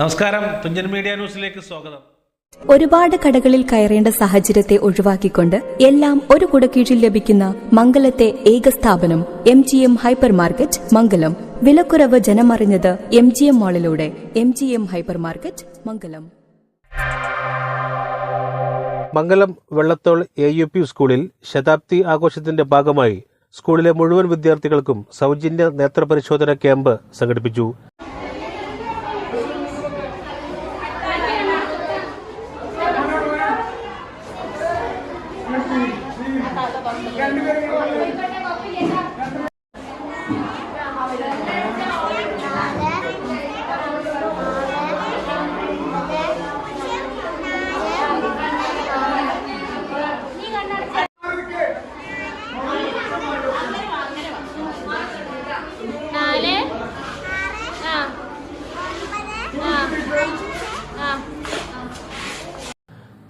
നമസ്കാരം. തുഞ്ചൻ മീഡിയ ന്യൂസിലേക്ക് സ്വാഗതം. ഒരുപാട് കടകളിൽ കയറേണ്ട സാഹചര്യത്തെ ഒഴിവാക്കിക്കൊണ്ട് എല്ലാം ഒരു കുടക്കീഴിൽ ലഭിക്കുന്ന മംഗലത്തെ ഏക സ്ഥാപനം M G M hypermarket Mangalam. വിലക്കുറവ് ജനമറിഞ്ഞത് M G M മാളിലൂടെ M G M hypermarket Mangalam. Mangalam Vellathol A U P സ്കൂളിൽ ശതാബ്ദി ആഘോഷത്തിന്റെ ഭാഗമായി സ്കൂളിലെ മുഴുവൻ വിദ്യാർത്ഥികൾക്കും സൗജന്യ നേത്രപരിശോധന ക്യാമ്പ് സംഘടിപ്പിച്ചു. आता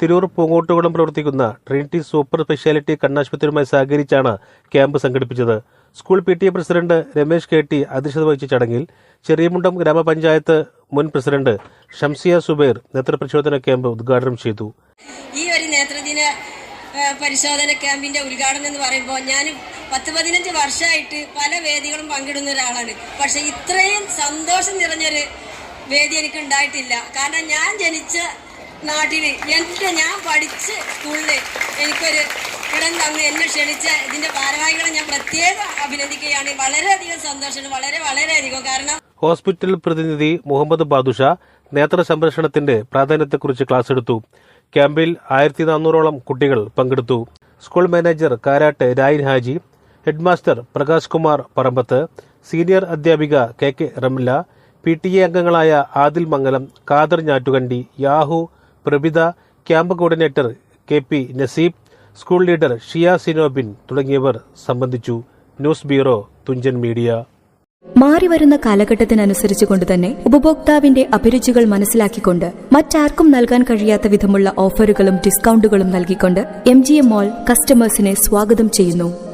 തിരൂർ പൂങ്ങോട്ടുകുളം പ്രവർത്തിക്കുന്ന ട്രിനിറ്റി സൂപ്പർ സ്പെഷ്യാലിറ്റി കണ്ണാശുപത്രിയുമായി സഹകരിച്ചാണ് ക്യാമ്പ് സംഘടിപ്പിച്ചത്. School P T A president Ramesh K T അധ്യക്ഷത വഹിച്ച ചടങ്ങിൽ ചെറിയമുണ്ടം ഗ്രാമപഞ്ചായത്ത് മുൻ പ്രസിഡന്റ് ഷംസിയ സുബൈർ നേത്രപരിശോധന ക്യാമ്പ് ഉദ്ഘാടനം ചെയ്തു. ഈ ഒരു നേത്രദിന പരിശോധന ക്യാമ്പിന്റെ ഉദ്ഘാടനം എന്ന് പറയുമ്പോൾ ഞാൻ പത്ത് പതിനഞ്ച് വർഷമായിട്ട് പല വേദികളും പങ്കിടുന്ന ഒരാളാണ്. പക്ഷെ ഇത്രയും സന്തോഷം നിറഞ്ഞൊരു വേദി എനിക്ക് ഉണ്ടായിട്ടില്ല കാരണം ഞാൻ ജനിച്ച നാട്ടിൽ എന്റെ ഞാൻ പഠിച്ച് സ്കൂളിൽ എനിക്കൊരു ഇടം തന്ന് എന്നെ ക്ഷണിച്ച ഇതിന്റെ ഭാരവാഹികളെ ഞാൻ പ്രത്യേകം അഭിനന്ദിക്കുകയാണ്. വളരെയധികം സന്തോഷമുണ്ട്. വളരെ വളരെയധികം. കാരണം ഹോസ്പിറ്റൽ പ്രതിനിധി മുഹമ്മദ് ബാദുഷ നേത്ര സംരക്ഷണത്തിന്റെ പ്രാധാന്യത്തെക്കുറിച്ച് ക്ലാസ് എടുത്തു. ക്യാമ്പിൽ ആയിരത്തി നാനൂറോളം കുട്ടികൾ പങ്കെടുത്തു. School manager Karat Rayin Haji headmaster Prakash Kumar Parambath senior അധ്യാപിക K K Ramilla P T A അംഗങ്ങളായ Adil Mangalam Kader Njattukandi Yahu Prabhitha camp coordinator K P Naseeb school leader Shiya Sinobin തുടങ്ങിയവർ സംബന്ധിച്ചു news bureau Thunchan media. മാറിവരുന്ന കാലഘട്ടത്തിനനുസരിച്ചുകൊണ്ട് തന്നെ ഉപഭോക്താവിന്റെ അഭിരുചികൾ മനസ്സിലാക്കിക്കൊണ്ട് മറ്റാർക്കും നൽകാൻ കഴിയാത്ത വിധമുള്ള ഓഫറുകളും ഡിസ്കൗണ്ടുകളും നൽകിക്കൊണ്ട് എം ജി എം മോൾ കസ്റ്റമേഴ്സിനെ സ്വാഗതം ചെയ്യുന്നു.